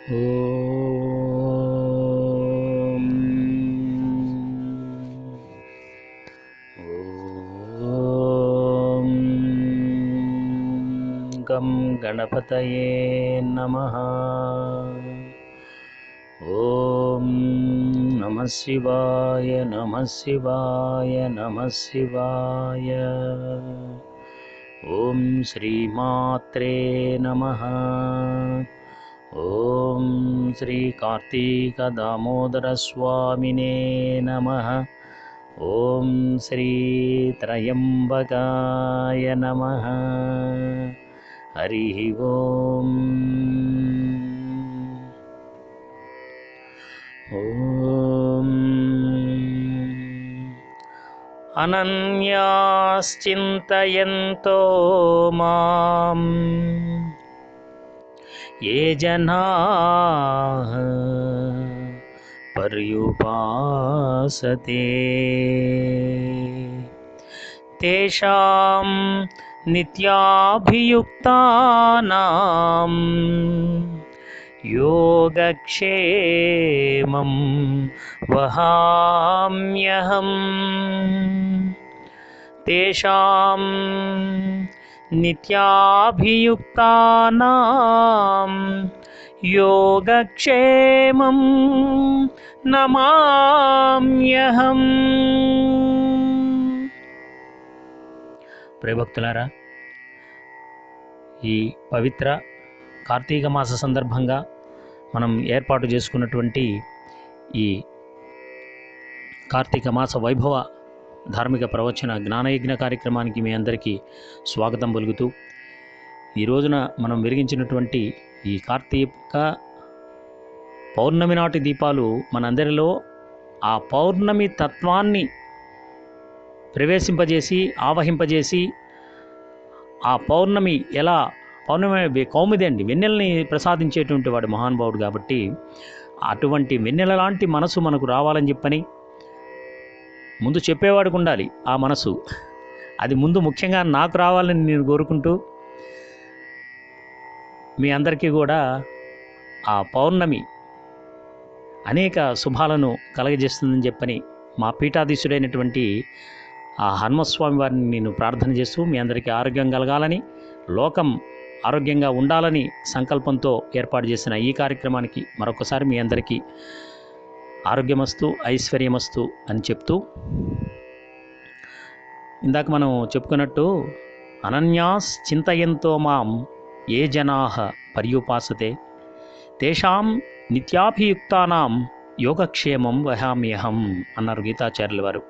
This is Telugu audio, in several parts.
ॐ गं गणपतये नमः। ॐ नमः शिवाय नमः शिवाय नमः शिवाय। ॐ श्रीमात्रे नमः ॐ श्रीकार्तीकदामोदरस्वामिने नमः। ॐ श्रीत्रयम्बकाय नमः। हरिः ॐ ॐ अनन्याश्चिन्तयन्तो माम् ये जनाः पर्युपासते। तेषां नित्याभियुक्तानां योगक्षेमं वहाम्यहम्। तेषां నిత్యాభియుక్తానాం యోగక్షేమం నమామ్యహం ప్రియభక్తులారా ఈ పవిత్ర కార్తీక మాస సందర్భంగా మనం ఏర్పాటు చేసుకున్నటువంటి ఈ కార్తీక మాస వైభవ ధార్మిక ప్రవచన జ్ఞానయజ్ఞ కార్యక్రమానికి మీ అందరికీ స్వాగతం పలుకుతూ ఈ రోజున మనం వెలిగించినటువంటి ఈ కార్తీక పౌర్ణమి నాటి దీపాలు మనందరిలో ఆ పౌర్ణమి తత్వాన్ని ప్రవేశింపజేసి ఆవహింపజేసి ఆ పౌర్ణమి ఎలా పౌర్ణమి కౌముది అండి వెన్నెలని ప్రసాదించేటువంటి వాడు మహానుభావుడు కాబట్టి అటువంటి వెన్నెల లాంటి మనసు మనకు రావాలని చెప్పని ముందు చెప్పేవాడికి ఉండాలి ఆ మనసు. అది ముందు ముఖ్యంగా నాకు రావాలని నేను కోరుకుంటూ మీ అందరికీ కూడా ఆ పౌర్ణమి అనేక శుభాలను కలగజేస్తుందని చెప్పని మా పీఠాధీశుడైనటువంటి ఆ హనుమస్వామి వారిని నేను ప్రార్థన చేస్తూ మీ అందరికీ ఆరోగ్యం కలగాలని లోకం ఆరోగ్యంగా ఉండాలని సంకల్పంతో ఏర్పాటు చేసిన ఈ కార్యక్రమానికి మరొకసారి మీ అందరికీ ఆరోగ్యమస్తు ఐశ్వర్యమస్తు అని చెప్తూ ఇందాక మనం చెప్పుకున్నట్టు అనన్యాస్ చింతయంతో మాం ఏ జనా పర్యుపాసతే. తేషాం నిత్యాభియుక్తానాం యోగక్షేమం వహామ్యహం అన్నారు గీతాచార్యుల వారు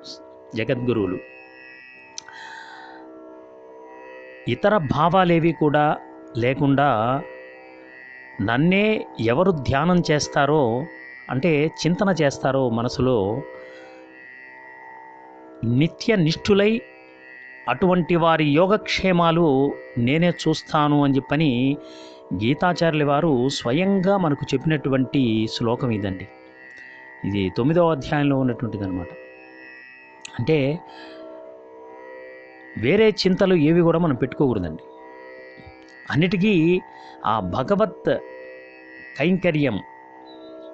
జగద్గురువులు. ఇతర భావాలేవి కూడా లేకుండా నన్నే ఎవరు ధ్యానం చేస్తారో అంటే చింతన చేస్తారో మనసులో నిత్య నిష్ఠులై అటువంటి వారి యోగక్షేమాలు నేనే చూస్తాను అని చెప్పని గీతాచార్యుల వారు స్వయంగా మనకు చెప్పినటువంటి శ్లోకం ఇదండి. ఇది తొమ్మిదవ అధ్యాయంలో ఉన్నటువంటిది అనమాట అంటే వేరే చింతలు ఏవి కూడా మనం పెట్టుకోకూడదండి. అన్నిటికీ ఆ భగవత్ కైంకర్యం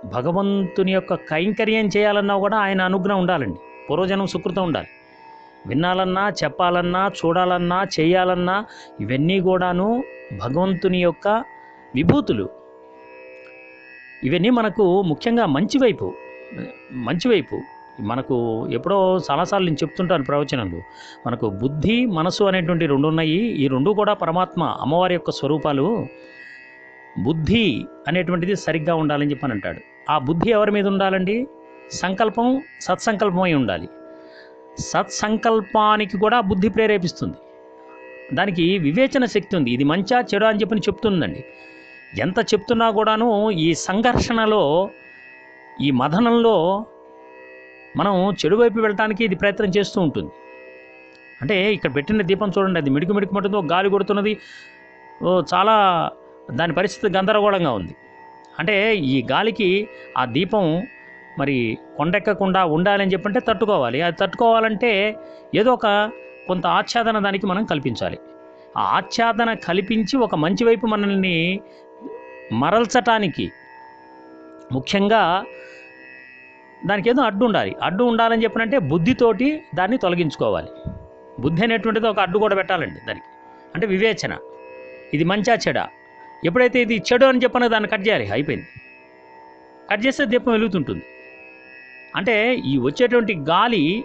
భగవంతుని యొక్క కైంకర్యం చేయాలన్నా కూడా ఆయన అనుగ్రహం ఉండాలండి. పూర్వజనం సుకృతం ఉండాలి. వినాలన్నా చెప్పాలన్నా చూడాలన్నా చేయాలన్నా ఇవన్నీ కూడాను భగవంతుని యొక్క విభూతులు. ఇవన్నీ మనకు ముఖ్యంగా మంచి వైపు. మనకు ఎప్పుడో చాలాసార్లు నేను చెప్తుంటాను ప్రవచనంలో మనకు బుద్ధి మనసు అనేటువంటి రెండు ఉన్నాయి. ఈ రెండు కూడా పరమాత్మ అమ్మవారి యొక్క స్వరూపాలు. బుద్ధి అనేటువంటిది సరిగ్గా ఉండాలని చెప్పని అంటాడు. ఆ బుద్ధి ఎవరి మీద ఉండాలండి? సంకల్పం సత్సంకల్పమై ఉండాలి. సత్సంకల్పానికి కూడా బుద్ధి ప్రేరేపిస్తుంది. దానికి వివేచన శక్తి ఉంది. ఇది మంచా చెడు అని చెప్పని చెప్తుందండి. ఎంత చెప్తున్నా కూడాను ఈ సంఘర్షణలో ఈ మదనంలో మనం చెడు వైపు వెళ్ళటానికి ఇది ప్రయత్నం చేస్తూ ఉంటుంది. అంటే ఇక్కడ పెట్టిన దీపం చూడండి అది మిడికి మిడికి మటుందో గాలి కొడుతున్నది. చాలా దాని పరిస్థితి గందరగోళంగా ఉంది. అంటే ఈ గాలికి ఆ దీపం మరి కొండెక్కకుండా ఉండాలని చెప్పంటే తట్టుకోవాలి. అది తట్టుకోవాలంటే ఏదో ఒక కొంత ఆచ్ఛాదన దానికి మనం కల్పించాలి. ఆ ఆచ్ఛాదన కల్పించి ఒక మంచి వైపు మనల్ని మరల్చటానికి ముఖ్యంగా దానికి ఏదో అడ్డు ఉండాలి. అడ్డు ఉండాలని చెప్పినంటే బుద్ధితోటి దాన్ని తొలగించుకోవాలి. బుద్ధి అనేటువంటిది ఒక అడ్డు కూడా పెట్టాలండి దానికి. అంటే వివేచన. ఇది మంచా చెడా. ఎప్పుడైతే ఇది చెడు అని చెప్పనో దాన్ని కట్ చేయాలి అయిపోయింది. కట్ చేస్తే దీపం వెలుగుతుంటుంది. అంటే ఈ వచ్చేటువంటి గాలి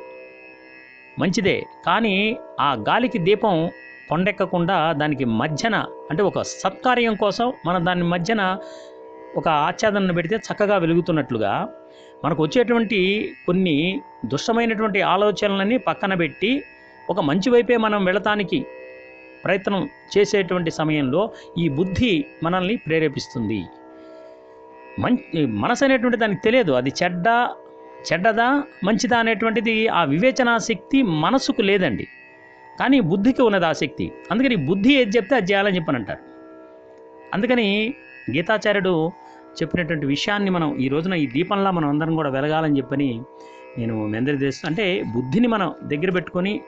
మంచిదే కానీ ఆ గాలికి దీపం కొండెక్కకుండా దానికి మధ్యన అంటే ఒక సత్కార్యం కోసం మనం దాని మధ్యన ఒక ఆచ్ఛాదనను పెడితే చక్కగా వెలుగుతున్నట్లుగా మనకు వచ్చేటువంటి కొన్ని దుష్టమైనటువంటి ఆలోచనలని పక్కన పెట్టి ఒక మంచి వైపే మనం వెళతానికి ప్రయత్నం చేసేటువంటి సమయంలో ఈ బుద్ధి మనల్ని ప్రేరేపిస్తుంది. మంచి మనసు అనేటువంటి దానికి తెలియదు. అది చెడ్డ చెడ్డదా మంచిదా అనేటువంటిది ఆ వివేచనా శక్తి మనసుకు లేదండి. కానీ బుద్ధికి ఉన్నది ఆ శక్తి. అందుకని బుద్ధి ఏది చెప్తే అది చేయాలని చెప్పని అంటారు. అందుకని గీతాచార్యుడు చెప్పినటువంటి విషయాన్ని మనం ఈ రోజున ఈ దీపంలా మనం అందరం కూడా వెలగాలని చెప్పని నేను మీ అంటే బుద్ధిని మనం దగ్గర పెట్టుకొని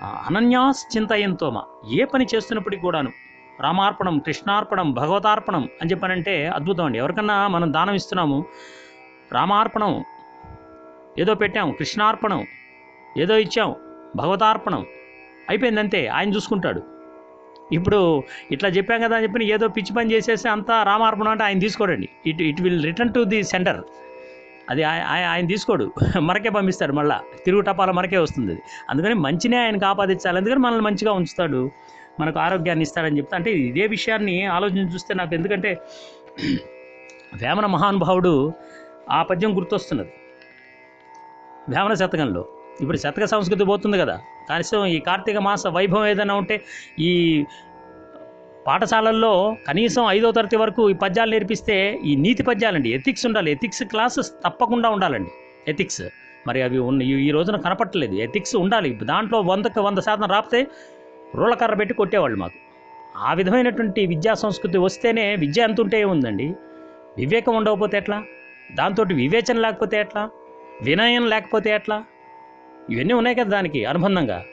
ఆ, అనన్యాస్ ఏ పని చేస్తున్నప్పటికీ కూడాను రామార్పణం కృష్ణార్పణం భగవతార్పణం అని చెప్పానంటే అద్భుతం అండి. ఎవరికన్నా మనం దానం ఇస్తున్నాము రామార్పణం ఏదో పెట్టాం కృష్ణార్పణం ఏదో ఇచ్చాం భగవతార్పణం అయిపోయిందంతే ఆయన చూసుకుంటాడు. ఇప్పుడు ఇట్లా చెప్పాం కదా అని చెప్పి ఏదో పిచ్చి పని చేసేసి అంతా రామార్పణం అంటే ఆయన తీసుకోడండి it it will return to the centre. అది ఆయ- ఆయన తీసుకోడు. మనకే పంపిస్తాడు మళ్ళా. తిరుగు టపాల మనకే వస్తుంది అది. అందుకని మంచినే ఆయనకు ఆపాదించాలి అందుకని మనల్ని మంచిగా ఉంచుతాడు. మనకు ఆరోగ్యాన్ని ఇస్తాడని చెప్తా. అంటే ఇదే విషయాన్ని ఆలోచించి చూస్తే నాకు ఎందుకంటే వేమన మహానుభావుడు ఆ పద్యం గుర్తొస్తున్నది. వేమన శతకంలో. ఇప్పుడు శతక సంస్కృతి పోతుంది కదా. కనీసం ఈ కార్తీక మాస వైభవం ఏదైనా ఉంటే ఈ పాఠశాలల్లో కనీసం ఐదో తరగతి వరకు ఈ పద్యాలు నేర్పిస్తే ఈ నీతి పద్యాలండి. ఎథిక్స్ ఉండాలి. ఎథిక్స్ క్లాసెస్ తప్పకుండా ఉండాలండి. ఎథిక్స్ మరి అవి ఉన్న ఈ- రోజున కనపట్టలేదు. ఎథిక్స్ ఉండాలి. దాంట్లో వందకు వంద శాతం రాపితే రూలకర్ర పెట్టి కొట్టేవాళ్ళు మాకు. ఆ విధమైనటువంటి విద్యా సంస్కృతి వస్తేనే విద్య ఎంత ఉంటే ఉందండి. వివేకం ఉండకపోతే ఎట్లా? దాంతో వివేచన లేకపోతే ఎట్లా? వినయం లేకపోతే ఎట్లా? ఇవన్నీ ఉన్నాయి కదా దానికి అనుబంధంగా.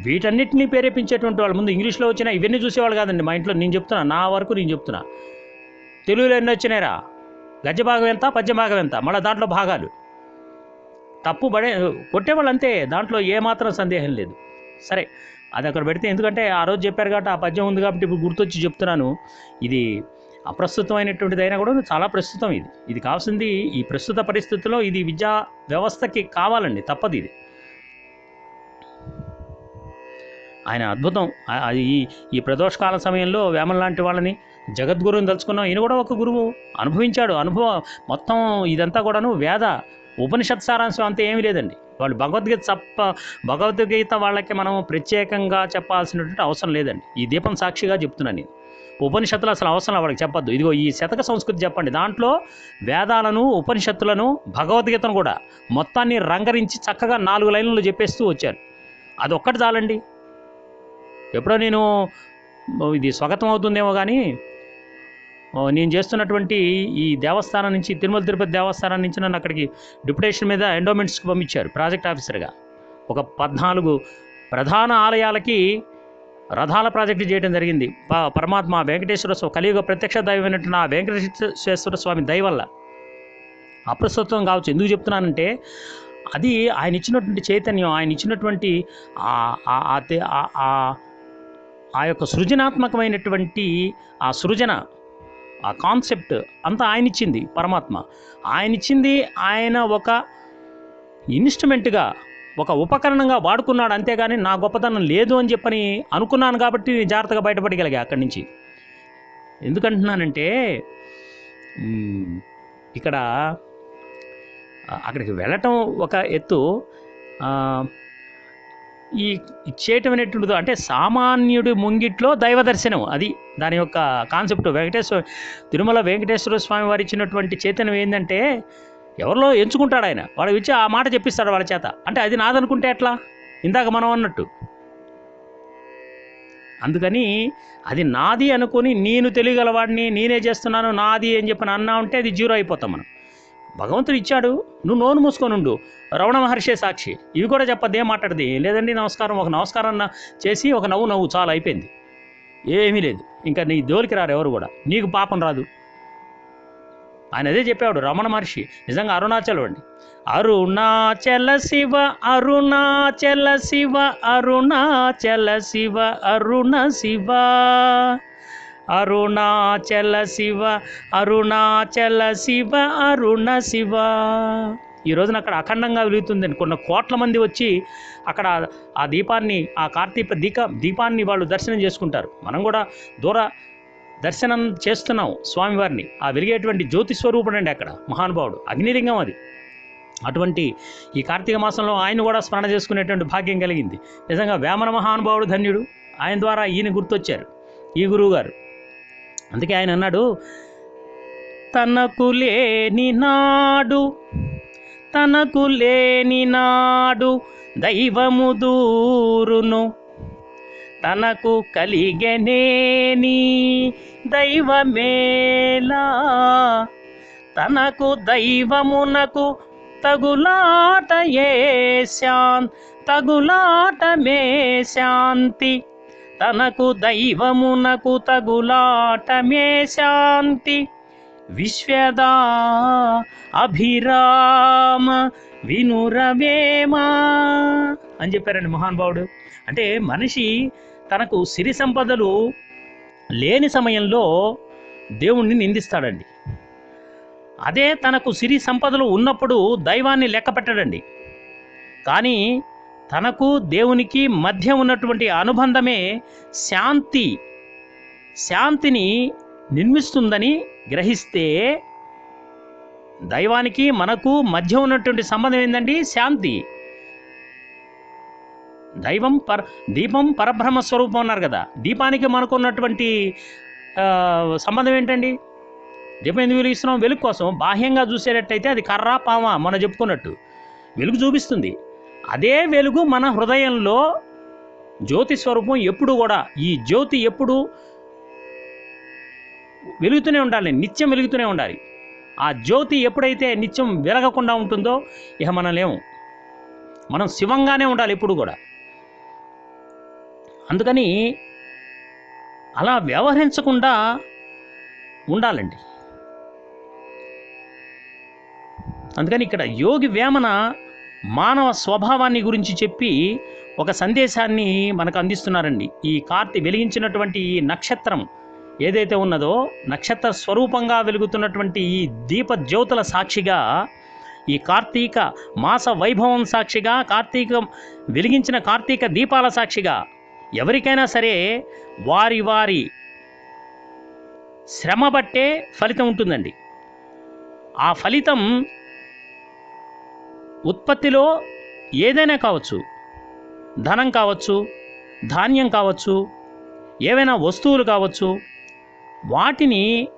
వీటన్నిటిని ప్రేరేపించేటువంటి వాళ్ళు ముందు ఇంగ్లీష్లో వచ్చినా ఇవన్నీ చూసేవాళ్ళు కాదండి. మా ఇంట్లో నేను చెప్తున్నా నా వరకు నేను చెప్తున్నా. తెలుగులో ఎన్ని వచ్చినాయిరా? గజ భాగం ఎంత పద్య భాగం ఎంత? మళ్ళీ దాంట్లో భాగాలు. తప్పు పడే కొట్టేవాళ్ళు అంతే దాంట్లో ఏమాత్రం సందేహం లేదు. సరే అది అక్కడ పెడితే ఎందుకంటే ఆ రోజు చెప్పారు కాబట్టి ఆ పద్యం ఉంది కాబట్టి ఇప్పుడు గుర్తొచ్చి చెప్తున్నాను. ఇది అప్రస్తుతమైనటువంటిది అయినా కూడా చాలా ప్రస్తుతం ఇది. ఇది కావాల్సింది ఈ ప్రస్తుత పరిస్థితుల్లో ఇది విద్యా వ్యవస్థకి కావాలండి తప్పదు ఇది. ఆయన అద్భుతం. అది ఈ ఈ ప్రదోషకాల సమయంలో వేమన్ లాంటి వాళ్ళని జగద్గురువుని తలుచుకున్నాం. ఈయన కూడా ఒక గురువు. అనుభవించాడు. అనుభవం మొత్తం ఇదంతా కూడాను వేద ఉపనిషత్ సారాంశం అంతా ఏమీ లేదండి. వాళ్ళు భగవద్గీత తప్ప భగవద్గీత వాళ్ళకి మనం ప్రత్యేకంగా చెప్పాల్సినటువంటి అవసరం లేదండి. ఈ దీపం సాక్షిగా చెప్తున్నాను నేను. ఉపనిషత్తులు అసలు అవసరం వాళ్ళకి చెప్పద్దు. ఇదిగో ఈ శతక సంస్కృతి చెప్పండి. దాంట్లో వేదాలను ఉపనిషత్తులను భగవద్గీతను కూడా మొత్తాన్ని రంగరించి చక్కగా నాలుగు లైన్లు చెప్పేస్తూ వచ్చారు. అదొక్కటి చాలండి. ఎప్పుడో నేను ఇది స్వాగతం అవుతుందేమో కానీ నేను చేస్తున్నటువంటి ఈ దేవస్థానం నుంచి తిరుమల తిరుపతి దేవస్థానం నుంచి నన్ను అక్కడికి డిప్యుటేషన్ మీద ఎండోమెంట్స్కి పంపించారు ప్రాజెక్ట్ ఆఫీసర్గా. ఒక పద్నాలుగు ప్రధాన ఆలయాలకి రథాల ప్రాజెక్టు చేయడం జరిగింది. ప- పరమాత్మ వెంకటేశ్వర స్వామి కలియుగ ప్రత్యక్ష దైవమైనట్టు నా వెంకటేశ్వర స్వామి దయ వల్ల అప్రస్తుతం కావచ్చు. ఎందుకు చెప్తున్నానంటే అది ఆయన ఇచ్చినటువంటి చైతన్యం ఆయన ఇచ్చినటువంటి ఆ- ఆ- యొక్క సృజనాత్మకమైనటువంటి ఆ సృజన ఆ కాన్సెప్ట్ అంతా ఆయన ఇచ్చింది పరమాత్మ. ఆయన ఇచ్చింది ఆయన ఒక ఇన్స్ట్రుమెంట్గా ఒక ఉపకరణంగా వాడుకున్నాడు అంతేగాని నా గొప్పతనం లేదు అని చెప్పని అనుకున్నాను కాబట్టి జాగ్రత్తగా బయటపడగలిగా అక్కడి నుంచి. ఎందుకంటున్నానంటే ఇక్కడ అక్కడికి వెళ్ళటం ఒక ఎత్తు ఈ ఇచ్చేయటం చేయటం అంటే సామాన్యుడి ముంగిట్లో దైవ దర్శనం అది దాని యొక్క కాన్సెప్ట్. వెంకటేశ్వర తిరుమల వెంకటేశ్వర స్వామి వారు ఇచ్చినటువంటి చైతన్యం ఏంటంటే ఎవరిలో ఎంచుకుంటాడు ఆయన? వాళ్ళకి ఇచ్చి ఆ మాట చెప్పిస్తాడు వాళ్ళ చేత. అంటే అది నాదనుకుంటే ఎట్లా? ఇందాక మనం అన్నట్టు. అందుకని అది నాది అనుకొని నేను తెలియగలవాడిని నేనే చేస్తున్నాను నాది అని చెప్పి అన్నా ఉంటే అది జీరో అయిపోతాం మనం. భగవంతుడు ఇచ్చాడు నువ్వు నోరు మూసుకొని ఉండు రమణ మహర్షే సాక్షి. ఇవి కూడా చెప్పద్దు ఏం మాట్లాడది లేదండి నమస్కారం. ఒక నమస్కారం అన్న చేసి ఒక నవ్వు నవ్వు చాలా అయిపోయింది. ఏమీ లేదు. ఇంకా నీ జోలికి రారు ఎవరు కూడా. నీకు పాపం రాదు. ఆయన అదే చెప్పాడు రమణ మహర్షి. నిజంగా అరుణాచలం అండి. అరుణాచల శివ అరుణాచల శివ అరుణాచల శివ అరుణ శివ. అరుణాచల శివ అరుణాచల శివ అరుణ శివ. ఈ రోజున అక్కడ అఖండంగా వెలుగుతుందండి కొన్ని కోట్ల మంది వచ్చి అక్కడ ఆ దీపాన్ని ఆ కార్తీక దీక దీపాన్ని వాళ్ళు దర్శనం చేసుకుంటారు. మనం కూడా దూర దర్శనం చేస్తున్నాం స్వామివారిని. ఆ వెలిగేటువంటి జ్యోతి స్వరూపుడు అండి అక్కడ మహానుభావుడు అగ్నిలింగం అది. అటువంటి ఈ కార్తీక మాసంలో ఆయన కూడా స్మరణ చేసుకునేటువంటి భాగ్యం కలిగింది. నిజంగా వేమన మహానుభావుడు ధన్యుడు. ఆయన ద్వారా ఈయన గుర్తొచ్చారు. ఈ గురువు గారు అందుకే ఆయన అన్నాడు తనకు లేని నాడు తనకు లేని నాడు దైవము దూరును తనకు కలిగనేని దైవమేలా తనకు దైవమునకు తగులాట ఏ శాన్ తగులాట మే శాంతి తనకు దైవమునకు తగులాటమే శాంతి. విశ్వదా అభిరామ వినురవేమా అని చెప్పారండి మహానుభావుడు అంటే మనిషి తనకు సిరి సంపదలు లేని సమయంలో దేవుణ్ణి నిందిస్తాడండి. అదే తనకు సిరి సంపదలు ఉన్నప్పుడు దైవాన్ని లెక్క పెట్టడండి. కానీ తనకు దేవునికి మధ్య ఉన్నటువంటి అనుబంధమే శాంతి. శాంతిని నిర్మిస్తుందని గ్రహిస్తే దైవానికి మనకు మధ్య ఉన్నటువంటి సంబంధం ఏంటండి శాంతి. దైవం పర దీపం పరబ్రహ్మ స్వరూపం అన్నారు కదా. దీపానికి మనకు ఉన్నటువంటి సంబంధం ఏంటండి? దీపం ఎందుకు వెలిగిస్తున్నాం? వెలుగు కోసం. బాహ్యంగా చూసేటట్టయితే అది కర్ర పామ మనం చెప్పుకున్నట్టు. వెలుగు చూపిస్తుంది. అదే వెలుగు మన హృదయంలో జ్యోతి స్వరూపం ఎప్పుడు కూడా ఈ జ్యోతి ఎప్పుడు వెలుగుతూనే ఉండాలి నిత్యం వెలుగుతూనే ఉండాలి. ఆ జ్యోతి ఎప్పుడైతే నిత్యం వెలగకుండా ఉంటుందో ఇక మనం లేము మనం శివంగానే ఉండాలి ఎప్పుడు కూడా. అందుకని అలా వ్యవహరించకుండా ఉండాలండి. అందుకని ఇక్కడ యోగి వేమన మానవ స్వభావాన్ని గురించి చెప్పి ఒక సందేశాన్ని మనకు అందిస్తున్నారండి. ఈ కార్తి వెలిగించినటువంటి ఈ నక్షత్రం ఏదైతే ఉన్నదో నక్షత్ర స్వరూపంగా వెలుగుతున్నటువంటి ఈ దీప జ్యోతుల సాక్షిగా ఈ కార్తీక మాస వైభవం సాక్షిగా కార్తీక వెలిగించిన కార్తీక దీపాల సాక్షిగా ఎవరికైనా సరే వారి వారి శ్రమ బట్టే ఫలితం ఉంటుందండి. ఆ ఫలితం ఉత్పత్తిలో ఏదైనా కావచ్చు ధనం కావచ్చు ధాన్యం కావచ్చు ఏవైనా వస్తువులు కావచ్చు వాటిని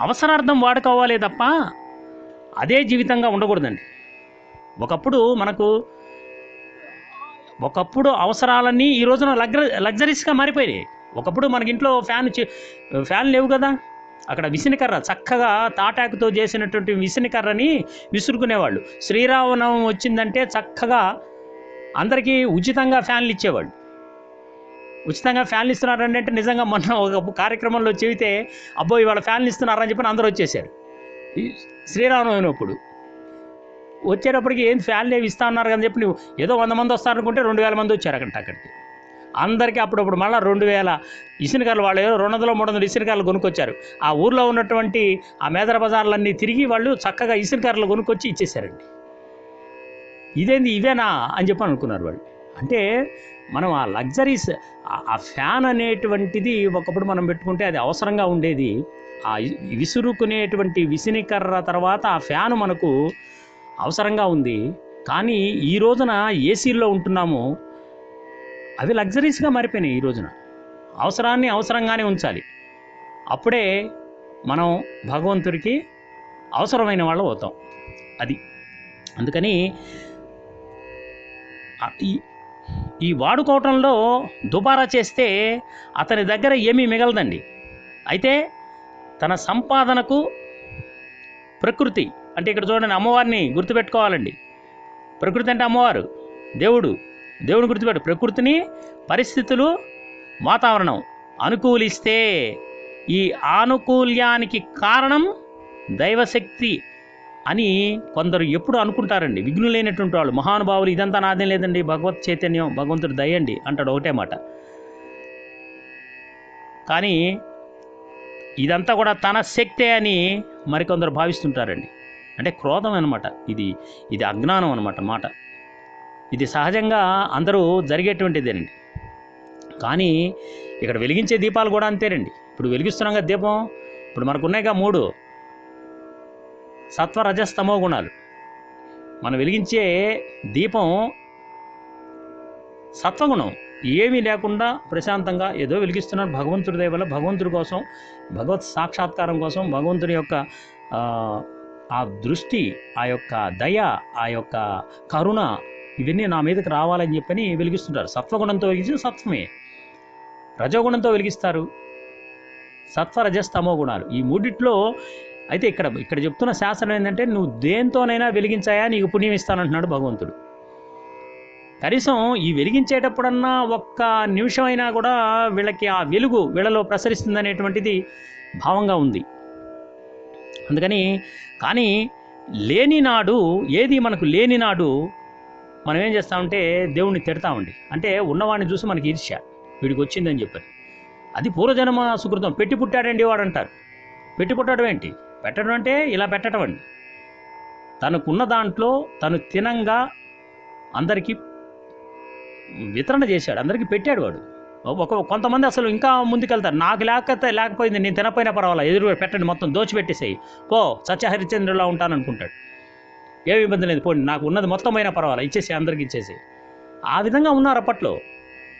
అవసరార్థం వాడుకోవాలే తప్ప అదే జీవితంగా ఉండకూడదండి. ఒకప్పుడు మనకు ఒకప్పుడు అవసరాలన్నీ ఈ రోజున లగ్జ లగ్జరీస్గా మారిపోయాయి ఒకప్పుడు మనకి ఇంట్లో ఫ్యాన్ చే- ఫ్యాన్ లేవు కదా. అక్కడ విసినికర్ర చక్కగా తాటాకుతో చేసినటువంటి విసినికర్రని విసురుకునేవాళ్ళు. శ్రీరామనవమి వచ్చిందంటే చక్కగా అందరికీ ఉచితంగా ఫ్యాన్లు ఇచ్చేవాళ్ళు. ఉచితంగా ఫ్యాన్లు ఇస్తున్నారంటే అంటే నిజంగా మొన్న ఒక కార్యక్రమంలో చెబితే అబ్బో ఇవాళ ఫ్యాన్లు ఇస్తున్నారని చెప్పి అందరూ వచ్చేసారు. శ్రీరామనవమినప్పుడు శ్రీరామనవమి అప్పుడు. వచ్చేటప్పటికి ఏం ఫ్యాన్లు ఏవి ఇస్తా అన్నారు అని చెప్పి నువ్వు ఏదో వంద మంది వస్తారనుకుంటే రెండు వేల మంది వచ్చారు అక్కడ అక్కడికి. అందరికీ అప్పుడప్పుడు మళ్ళీ రెండు వేల ఇసునకాయలు వాళ్ళు రెండు వందలు మూడు వందలు ఇసునకాయలు కొనుక్కొచ్చారు. ఆ ఊర్లో ఉన్నటువంటి ఆ మేదర బజార్లన్నీ తిరిగి వాళ్ళు చక్కగా ఇసునకాయలు కొనుక్కొచ్చి ఇచ్చేసారండి ఇదేంది ఇవేనా అని చెప్పి అనుకున్నారు వాళ్ళు. అంటే మనం ఆ లగ్జరీస్ ఆ ఫ్యాన్ అనేటువంటిది ఒకప్పుడు మనం పెట్టుకుంటే అది అవసరంగా ఉండేది. ఆ విసురుకునేటువంటి విసినికర్ర తర్వాత ఆ ఫ్యాన్ మనకు అవసరంగా ఉంది. కానీ ఈ రోజున ఏసీల్లో ఉంటున్నాము. అవి లగ్జరీస్గా మారిపోయినాయి ఈ రోజున. అవసరాన్ని అవసరంగానే ఉంచాలి. అప్పుడే మనం భగవంతుడికి అవసరమైన వాళ్ళు అవుతాం. అది. అందుకని ఈ- ఈ వాడుకోవటంలో దుబారా చేస్తే అతని దగ్గర ఏమీ మిగలదండి. అయితే తన సంపాదనకు ప్రకృతి అంటే ఇక్కడ చూడండి అమ్మవారిని గుర్తుపెట్టుకోవాలండి. ప్రకృతి అంటే అమ్మవారు దేవుడు. దేవుని గుర్తుపెట్టు. ప్రకృతిని పరిస్థితులు వాతావరణం అనుకూలిస్తే ఈ ఆనుకూల్యానికి కారణం దైవశక్తి అని కొందరు ఎప్పుడు అనుకుంటారండి. విఘ్నులైనటువంటి వాళ్ళు మహానుభావులు ఇదంతా నాదేం లేదండి. భగవత్ చైతన్యం భగవంతుడు దయండి అంటాడు ఒకటే మాట. కానీ ఇదంతా కూడా తన శక్తే అని మరికొందరు భావిస్తుంటారండి. అంటే క్రోధం అనమాట ఇది ఇది అజ్ఞానం అనమాట మాట. ఇది సహజంగా అందరూ జరిగేటువంటిదేనండి. కానీ ఇక్కడ వెలిగించే దీపాలు కూడా అంతేనండి. ఇప్పుడు వెలిగిస్తున్నాం కదా దీపం ఇప్పుడు మనకు ఉన్నాయిగా మూడు. సత్వ రజస్తమో గుణాలు. మనం వెలిగించే దీపం సత్వగుణం. ఏమీ లేకుండా ప్రశాంతంగా ఏదో వెలిగిస్తున్నాడు భగవంతుడి దయ వల్ల భగవంతుడి కోసం భగవత్ సాక్షాత్కారం కోసం భగవంతుడి యొక్క ఆ దృష్టి ఆ యొక్క దయ ఆ యొక్క కరుణ ఇవన్నీ నా మీదకి రావాలని చెప్పని వెలిగిస్తుంటారు సత్వగుణంతో వెలిగించిన సత్వమే. రజోగుణంతో వెలిగిస్తారు. సత్వ రజస్తమో గుణాలు. ఈ మూడిట్లో అయితే ఇక్కడ ఇక్కడ చెప్తున్న శాస్త్రం ఏంటంటే నువ్వు దేంతోనైనా వెలిగించాయా నీకు పుణ్యం ఇస్తానంటున్నాడు భగవంతుడు. కనీసం ఈ వెలిగించేటప్పుడన్నా ఒక్క నిమిషం అయినా కూడా వీళ్ళకి ఆ వెలుగు వీళ్ళలో ప్రసరిస్తుంది అనేటువంటిది భావంగా ఉంది. అందుకని కానీ లేని నాడు ఏది మనకు లేని నాడు మనం ఏం చేస్తామంటే దేవుణ్ణి తిడతామండి అంటే ఉన్నవాడిని చూసి మనకి ఈర్ష్య. వీడికి వచ్చిందని చెప్పారు. అది పూర్వజన్మ సుకృతం. పెట్టి పుట్టాడండి వాడు అంటారు. పెట్టి పుట్టడం ఏంటి? పెట్టడం అంటే ఇలా పెట్టడం అండి. తనకున్న దాంట్లో తను తినంగా అందరికీ వితరణ చేశాడు. అందరికీ పెట్టాడు వాడు. ఒక కొంతమంది అసలు ఇంకా ముందుకెళ్తారు. నాకు లేకపోతే లేకపోయింది నేను తినపోయినా పర్వాలేదు. ఎదురు పెట్టండి మొత్తం దోచిపెట్టేసేయి. పో సత్యహరిచంద్రులా ఉంటాను అనుకుంటాడు. ఏమి ఇబ్బంది లేదు పోండి. నాకు ఉన్నది మొత్తం అయినా పర్వాలేదు ఇచ్చేసి అందరికి ఇచ్చేసి. ఆ విధంగా ఉన్నారు అప్పట్లో.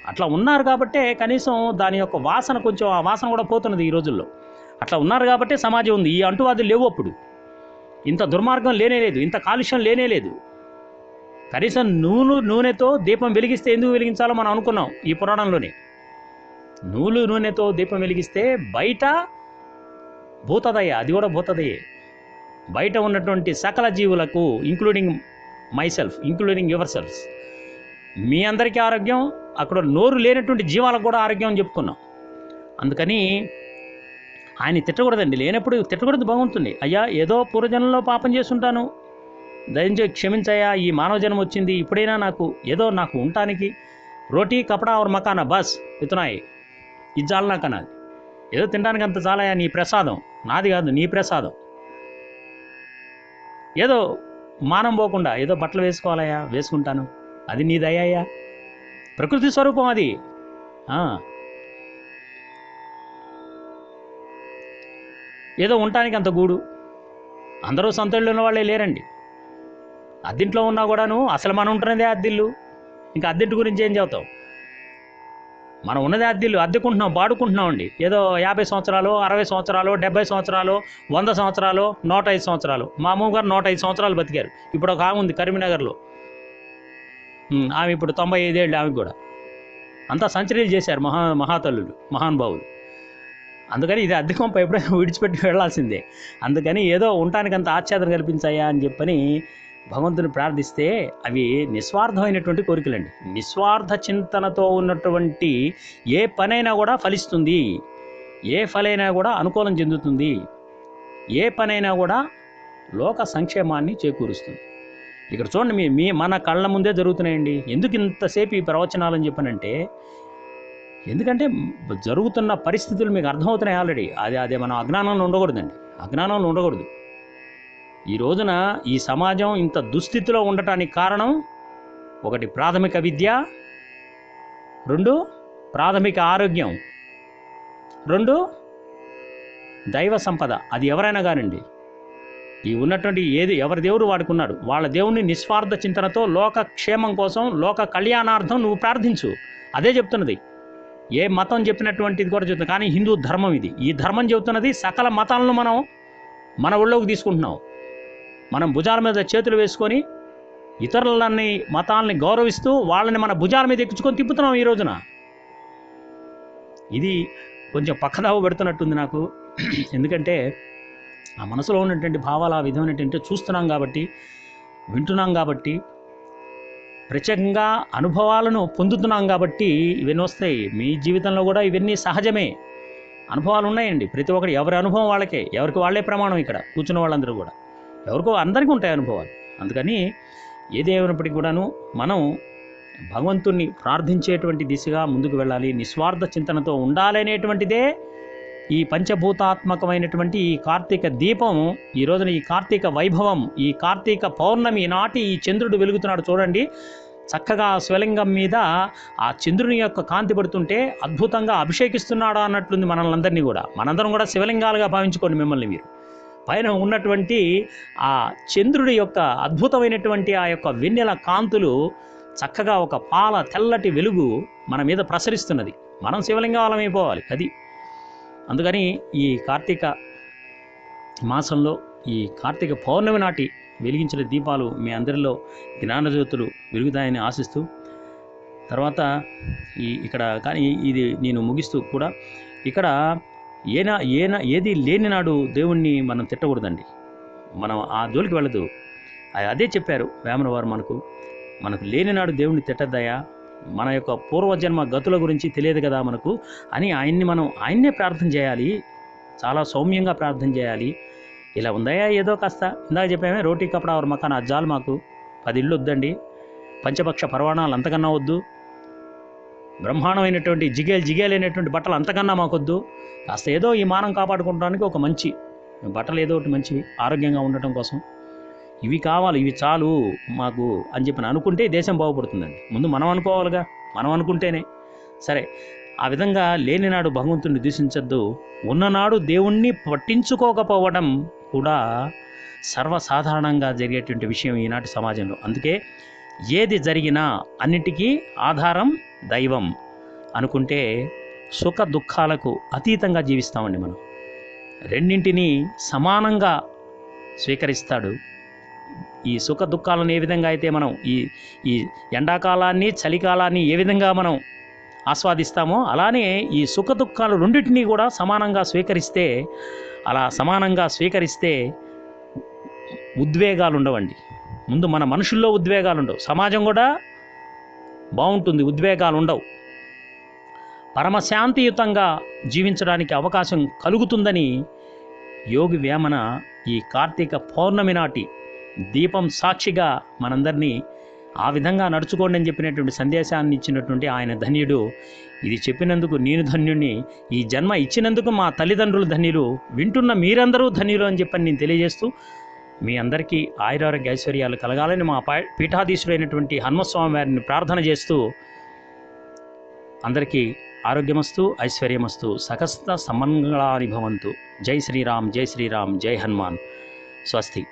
అట్లా ఉన్నారు కాబట్టే కనీసం దాని యొక్క వాసన కొంచెం ఆ వాసన కూడా పోతున్నది ఈ రోజుల్లో. అట్లా ఉన్నారు కాబట్టే సమాజం ఉంది. ఈ అంటువాదులు లేవు అప్పుడు. ఇంత దుర్మార్గం లేనే లేదు. ఇంత కాలుష్యం లేనే లేదు. కనీసం నూనె నూనెతో దీపం వెలిగిస్తే ఎందుకు వెలిగించాలో మనం అనుకున్నాం ఈ పురాణంలోనే. నూలు నూనెతో దీపం వెలిగిస్తే బయట భూతదయ అది కూడా భూతదయే. బయట ఉన్నటువంటి సకల జీవులకు including myself including yourselves మీ అందరికీ ఆరోగ్యం అక్కడ నోరు లేనటువంటి జీవాలకు కూడా ఆరోగ్యం అని చెప్పుకున్నాం. అందుకని ఆయన తిట్టకూడదండి. లేనప్పుడు తిట్టకూడదు బాగుంటుంది. అయ్యా ఏదో పూర్వజన్మలో పాపం చేస్తుంటాను. దయించి క్షమించయ్యా ఈ మానవ జన్మ వచ్చింది. ఇప్పుడైనా నాకు ఏదో నాకు ఉండటానికి రోటీ కపడా ఆర్ మకానా బస్ ఇతనాయి ఇది చాలు నాకు అన్నది ఏదో తినడానికి అంత చాలయా నీ ప్రసాదం. నాది కాదు నీ ప్రసాదం. ఏదో మానం పోకుండా ఏదో బట్టలు వేసుకోవాలయ్యా వేసుకుంటాను. అది నీ దయ్యా ప్రకృతి స్వరూపం అది. ఏదో ఉండటానికి అంత గూడు. అందరూ సొంతళ్ళు ఉన్న వాళ్ళే లేరండి. అద్దింట్లో ఉన్నా కూడాను అసలు మనం ఉంటున్నదే అద్దిల్లు. ఇంకా అద్దెంటి గురించి ఏం చెబుతావు మనం ఉన్నది అద్దెలు అద్దెకుంటున్నాం బాడుకుంటున్నాం అండి ఏదో యాభై సంవత్సరాలు అరవై సంవత్సరాలు డెబ్బై సంవత్సరాలు వంద సంవత్సరాలు నూట ఐదు సంవత్సరాలు. మా అమ్మమ్మ గారు నూట ఐదు సంవత్సరాలు బతికారు. ఇప్పుడు ఒక ఆమె ఉంది కరీంనగర్లో. ఆమె ఇప్పుడు తొంభై ఐదేళ్ళు ఆమెకు కూడా. అంతా సంచరీలు చేశారు మహా మహాతల్లులు మహానుభావులు. అందుకని ఇది అద్దె కొంప ఎప్పుడైనా విడిచిపెట్టి వెళ్ళాల్సిందే. అందుకని ఏదో ఉండటానికి అంత ఆచ్ఛాదన కల్పించాయా అని చెప్పని భగవంతుని ప్రార్థిస్తే అవి నిస్వార్థమైనటువంటి కోరికలండి. నిస్వార్థ చింతనతో ఉన్నటువంటి ఏ పనైనా కూడా ఫలిస్తుంది. ఏ ఫలైనా కూడా అనుకూలం చెందుతుంది. ఏ పనైనా కూడా లోక సంక్షేమాన్ని చేకూరుస్తుంది. ఇక్కడ చూడండి మీ మీ మన కళ్ళ ముందే జరుగుతున్నాయండి. ఎందుకు ఇంతసేపు ఈ ప్రవచనాలని చెప్పనంటే ఎందుకంటే జరుగుతున్న పరిస్థితులు మీకు అర్థమవుతున్నాయి ఆల్రెడీ. అది అదే మనం అజ్ఞానంలో ఉండకూడదండి. అజ్ఞానంలో ఉండకూడదు. ఈ రోజున ఈ సమాజం ఇంత దుస్థితిలో ఉండటానికి కారణం ఒకటి ప్రాథమిక విద్య రెండు ప్రాథమిక ఆరోగ్యం రెండు దైవ సంపద. అది ఎవరైనా కానివ్వండి ఈ ఉన్నటువంటి ఏది ఎవరి దేవుడు వాడుకున్నాడు వాళ్ళ దేవుని నిస్వార్థ చింతనతో లోక క్షేమం కోసం లోక కళ్యాణార్థం నువ్వు ప్రార్థించు. అదే చెప్తున్నది. ఏ మతం చెప్పినటువంటిది కూడా చెప్తుంది కానీ హిందూ ధర్మం ఇది. ఈ ధర్మం చెబుతున్నది సకల మతాలను మనం మన ఒళ్ళోకి తీసుకుంటున్నాం. మనం భుజాల మీద చేతులు వేసుకొని ఇతరులని మతాలని గౌరవిస్తూ వాళ్ళని మన భుజాల మీద ఎక్కించుకొని తిప్పుతున్నాం ఈ రోజున. ఇది కొంచెం పక్కదావ పెడుతున్నట్టుంది నాకు. ఎందుకంటే ఆ మనసులో ఉన్నటువంటి భావాలు ఆ విధమైనటువంటి చూస్తున్నాం కాబట్టి వింటున్నాం కాబట్టి ప్రత్యేకంగా అనుభవాలను పొందుతున్నాం కాబట్టి ఇవన్నీ వస్తాయి. మీ జీవితంలో కూడా ఇవన్నీ సహజమే. అనుభవాలు ఉన్నాయండి. ప్రతి ఒక్కరు ఎవరి అనుభవం వాళ్ళకే. ఎవరికి వాళ్ళే ప్రమాణం ఇక్కడ. కూర్చున్న వాళ్ళందరూ కూడా. ఎవరికో అందరికీ ఉంటాయి అనుభవాలు. అందుకని ఏదేమైనప్పటికీ కూడాను మనం భగవంతుణ్ణి ప్రార్థించేటువంటి దిశగా ముందుకు వెళ్ళాలి నిస్వార్థ చింతనతో ఉండాలనేటువంటిదే ఈ పంచభూతాత్మకమైనటువంటి ఈ కార్తీక దీపం ఈ రోజున ఈ కార్తీక వైభవం ఈ కార్తీక పౌర్ణమి నాటి ఈ చంద్రుడు వెలుగుతున్నాడు చూడండి. చక్కగా స్వలింగం మీద ఆ చంద్రుని యొక్క కాంతి పడుతుంటే అద్భుతంగా అభిషేకిస్తున్నాడా అన్నట్లుంది మనల్ని అందరినీ కూడా. మనందరం కూడా శివలింగాలుగా భావించుకోండి మిమ్మల్ని మీరు. పైన ఉన్నటువంటి ఆ చంద్రుడి యొక్క అద్భుతమైనటువంటి ఆ యొక్క వెన్నెల కాంతులు చక్కగా ఒక పాల తెల్లటి వెలుగు మన మీద ప్రసరిస్తున్నది. మనం శివలింగాలమైపోవాలి అది. అందుకని ఈ కార్తీక మాసంలో ఈ కార్తీక పౌర్ణమి నాటి వెలిగించిన దీపాలు మీ అందరిలో జ్ఞానజ్యోతులు వెలుగుతాయని ఆశిస్తూ తర్వాత ఈ ఇక్కడ కానీ ఇది నేను ముగిస్తూ కూడా ఇక్కడ ఏనా ఏనా ఏది లేని నాడు దేవుణ్ణి మనం తిట్టకూడదండి. మనం ఆ జోలికి వెళ్ళదు. అదే చెప్పారు వేమన వారు మనకు మనకు లేని నాడు దేవుణ్ణి తిట్టద్దయా? మన యొక్క పూర్వజన్మ గతుల గురించి తెలియదు కదా మనకు. అని ఆయన్ని మనం ఆయన్నే ప్రార్థన చేయాలి. చాలా సౌమ్యంగా ప్రార్థన చేయాలి. ఇలా ఉందయా ఏదో కాస్త? ఇందాక చెప్పామే రోటీ కపడా అవర్ మకాన్ అజ్జాలు మాకు. పది ఇళ్ళు వద్దండి. పంచపక్ష పర్వాణాలు అంతకన్నా వద్దు. బ్రహ్మాండమైనటువంటి జిగేల్ జిగేలైనటువంటి బట్టలు అంతకన్నా మాకొద్దు. కాస్త ఏదో ఈ మానం కాపాడుకోవడానికి ఒక మంచి బట్టలు ఏదో ఒకటి మంచివి ఆరోగ్యంగా ఉండటం కోసం. ఇవి కావాలి ఇవి చాలు మాకు అని చెప్పి అనుకుంటే దేశం బాగుపడుతుందండి. ముందు మనం అనుకోవాలిగా మనం అనుకుంటేనే. సరే ఆ విధంగా లేనినాడు భగవంతుడిని దూషించద్దు. ఉన్ననాడు దేవుణ్ణి పట్టించుకోకపోవడం కూడా సర్వసాధారణంగా జరిగేటువంటి విషయం ఈనాటి సమాజంలో. అందుకే ఏది జరిగినా అన్నిటికీ ఆధారం దైవం అనుకుంటే సుఖ దుఃఖాలకు అతీతంగా జీవిస్తామండి మనం. రెండింటినీ సమానంగా స్వీకరిస్తాడు. ఈ సుఖ దుఃఖాలను ఏ విధంగా అయితే మనం ఈ ఈ ఎండాకాలాన్ని చలికాలాన్ని ఏ విధంగా మనం ఆస్వాదిస్తామో అలానే ఈ సుఖ దుఃఖాలు రెండింటినీ కూడా సమానంగా స్వీకరిస్తే అలా సమానంగా స్వీకరిస్తే ఉద్వేగాలు ఉండవండి. ముందు మన మనుషుల్లో ఉద్వేగాలు ఉండవు సమాజం కూడా బాగుంటుంది ఉద్వేగాలు ఉండవు పరమశాంతియుతంగా జీవించడానికి అవకాశం కలుగుతుందని యోగి వేమన ఈ కార్తీక పౌర్ణమి నాటి దీపం సాక్షిగా మనందరినీ ఆ విధంగా నడుచుకోండి అని చెప్పినటువంటి సందేశాన్ని ఇచ్చినటువంటి ఆయన ధన్యుడు. ఇది చెప్పినందుకు నేను ధన్యుణ్ణి. ఈ జన్మ ఇచ్చినందుకు మా తల్లిదండ్రులు ధన్యులు. వింటున్న మీరందరూ ధన్యులు అని చెప్పని నేను తెలియజేస్తూ మీ అందరికీ ఆయురారోగ్య ఐశ్వర్యాలు కలగాలని మా పీఠాధీశుడైనటువంటి హనుమస్వామి వారిని ప్రార్థన చేస్తూ అందరికీ ఆరోగ్యమస్తు ఐశ్వర్యమస్తు సకస్త సమంగళాని భవంతు జై శ్రీరామ్ జై శ్రీరామ్ జై హనుమాన్. స్వస్తి.